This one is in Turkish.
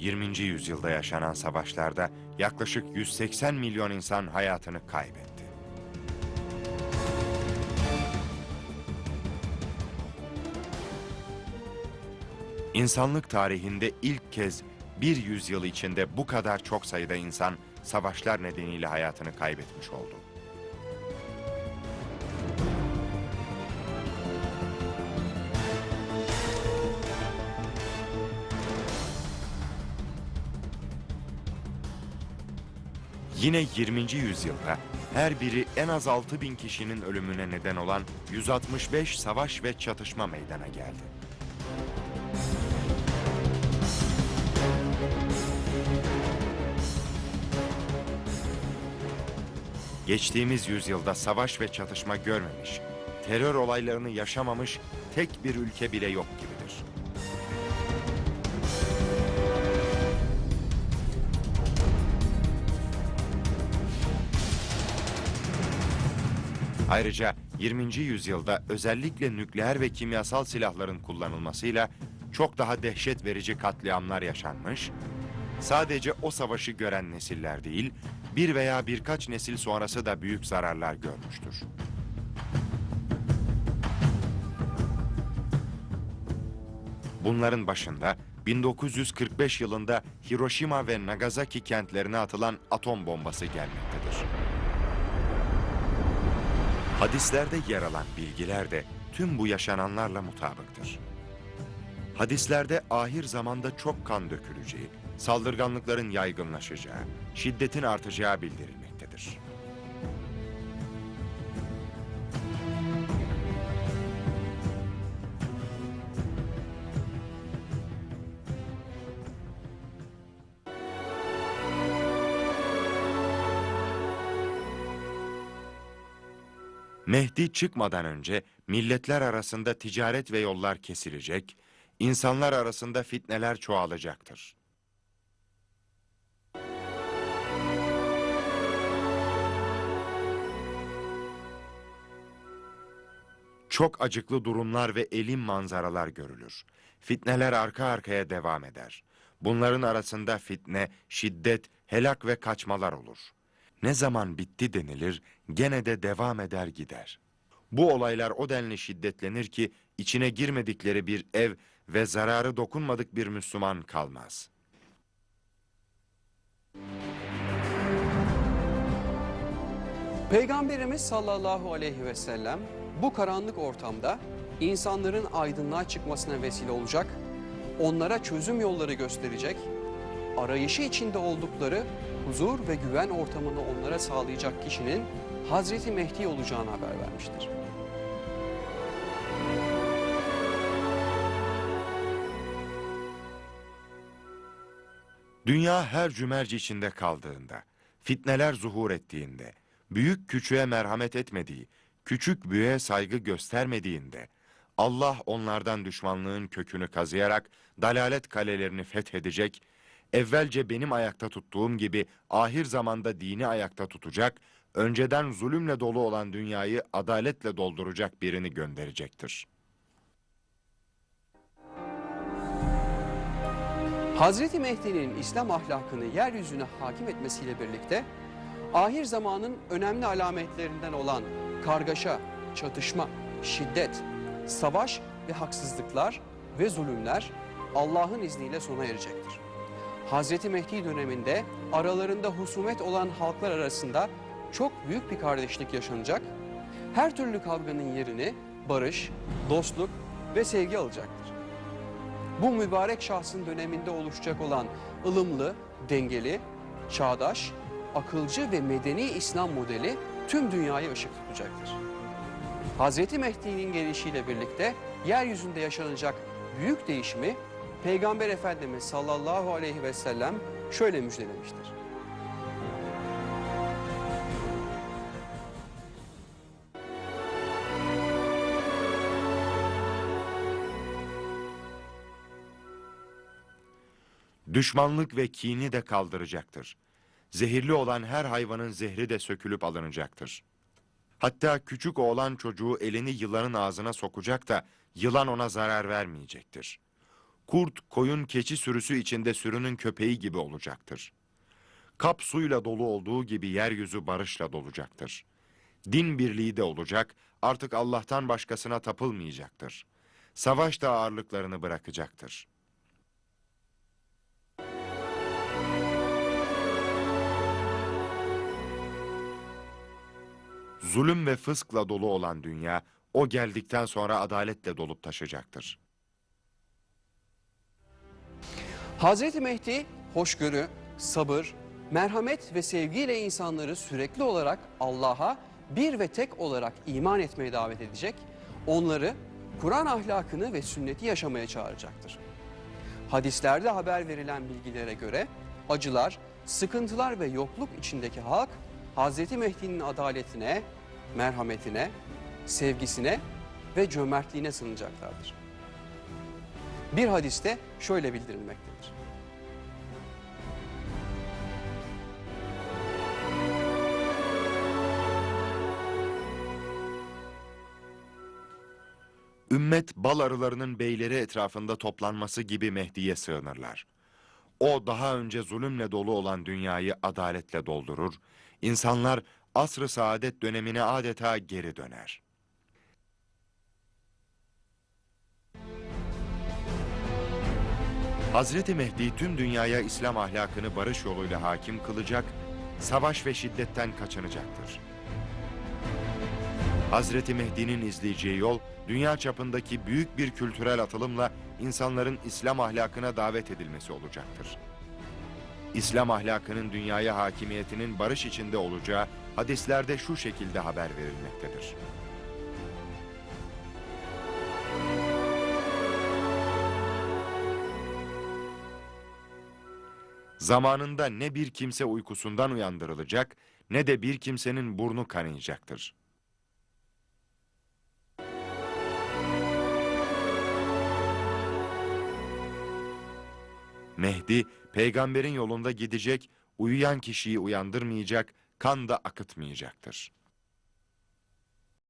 20. yüzyılda yaşanan savaşlarda yaklaşık 180 milyon insan hayatını kaybetti. İnsanlık tarihinde ilk kez bir yüzyıl içinde bu kadar çok sayıda insan savaşlar nedeniyle hayatını kaybetmiş oldu. Yine 20. yüzyılda her biri en az 6 bin kişinin ölümüne neden olan 165 savaş ve çatışma meydana geldi. Geçtiğimiz yüzyılda savaş ve çatışma görmemiş, terör olaylarını yaşamamış tek bir ülke bile yok gibidir. Ayrıca 20. yüzyılda özellikle nükleer ve kimyasal silahların kullanılmasıyla çok daha dehşet verici katliamlar yaşanmış, sadece o savaşı gören nesiller değil, bir veya birkaç nesil sonrası da büyük zararlar görmüştür. Bunların başında 1945 yılında Hiroşima ve Nagasaki kentlerine atılan atom bombası gelmektedir. Hadislerde yer alan bilgiler de tüm bu yaşananlarla mutabıktır. Hadislerde ahir zamanda çok kan döküleceği, saldırganlıkların yaygınlaşacağı, şiddetin artacağı bildirilmektedir. Mehdi çıkmadan önce milletler arasında ticaret ve yollar kesilecek, insanlar arasında fitneler çoğalacaktır. Çok acıklı durumlar ve elim manzaralar görülür. Fitneler arka arkaya devam eder. Bunların arasında fitne, şiddet, helak ve kaçmalar olur. Ne zaman bitti denilir, gene de devam eder gider. Bu olaylar o denli şiddetlenir ki içine girmedikleri bir ev ve zararı dokunmadık bir Müslüman kalmaz. Peygamberimiz sallallahu aleyhi ve sellem bu karanlık ortamda insanların aydınlığa çıkmasına vesile olacak, onlara çözüm yolları gösterecek, arayışı içinde oldukları huzur ve güven ortamını onlara sağlayacak kişinin Hazreti Mehdi olacağını haber vermiştir. Dünya her cümerci içinde kaldığında, fitneler zuhur ettiğinde, büyük küçüğe merhamet etmediği, küçük büyüğe saygı göstermediğinde, Allah onlardan düşmanlığın kökünü kazıyarak dalalet kalelerini fethedecek, evvelce benim ayakta tuttuğum gibi ahir zamanda dini ayakta tutacak, önceden zulümle dolu olan dünyayı adaletle dolduracak birini gönderecektir. Hazreti Mehdi'nin İslam ahlakını yeryüzüne hakim etmesiyle birlikte ahir zamanın önemli alametlerinden olan kargaşa, çatışma, şiddet, savaş ve haksızlıklar ve zulümler Allah'ın izniyle sona erecektir. Hazreti Mehdi döneminde aralarında husumet olan halklar arasında çok büyük bir kardeşlik yaşanacak. Her türlü kavganın yerini barış, dostluk ve sevgi alacaktır. Bu mübarek şahsın döneminde oluşacak olan ılımlı, dengeli, çağdaş, akılcı ve medeni İslam modeli tüm dünyaya ışık tutacaktır. Hz. Mehdi'nin gelişiyle birlikte yeryüzünde yaşanacak büyük değişimi Peygamber Efendimiz sallallahu aleyhi ve sellem şöyle müjdelemiştir. Düşmanlık ve kini de kaldıracaktır. Zehirli olan her hayvanın zehri de sökülüp alınacaktır. Hatta küçük oğlan çocuğu elini yılanın ağzına sokacak da yılan ona zarar vermeyecektir. Kurt, koyun, keçi sürüsü içinde sürünün köpeği gibi olacaktır. Kap suyla dolu olduğu gibi yeryüzü barışla dolacaktır. Din birliği de olacak, artık Allah'tan başkasına tapılmayacaktır. Savaş da ağırlıklarını bırakacaktır. Zulüm ve fıskla dolu olan dünya, o geldikten sonra adaletle dolup taşacaktır. Hazreti Mehdi hoşgörü, sabır, merhamet ve sevgiyle insanları sürekli olarak Allah'a bir ve tek olarak iman etmeye davet edecek, onları Kur'an ahlakını ve sünneti yaşamaya çağıracaktır. Hadislerde haber verilen bilgilere göre acılar, sıkıntılar ve yokluk içindeki halk Hazreti Mehdi'nin adaletine, merhametine, sevgisine ve cömertliğine sığınacaklardır. Bir hadiste şöyle bildirilmektedir. Ümmet bal arılarının beyleri etrafında toplanması gibi Mehdi'ye sığınırlar. O daha önce zulümle dolu olan dünyayı adaletle doldurur, insanlar asr-ı saadet dönemine adeta geri döner. Hazreti Mehdi tüm dünyaya İslam ahlakını barış yoluyla hakim kılacak, savaş ve şiddetten kaçınacaktır. Hazreti Mehdi'nin izleyeceği yol, dünya çapındaki büyük bir kültürel atılımla insanların İslam ahlakına davet edilmesi olacaktır. İslam ahlakının dünyaya hakimiyetinin barış içinde olacağı hadislerde şu şekilde haber verilmektedir. Zamanında ne bir kimse uykusundan uyandırılacak ne de bir kimsenin burnu kanayacaktır. Mehdi, peygamberin yolunda gidecek, uyuyan kişiyi uyandırmayacak, kan da akıtmayacaktır.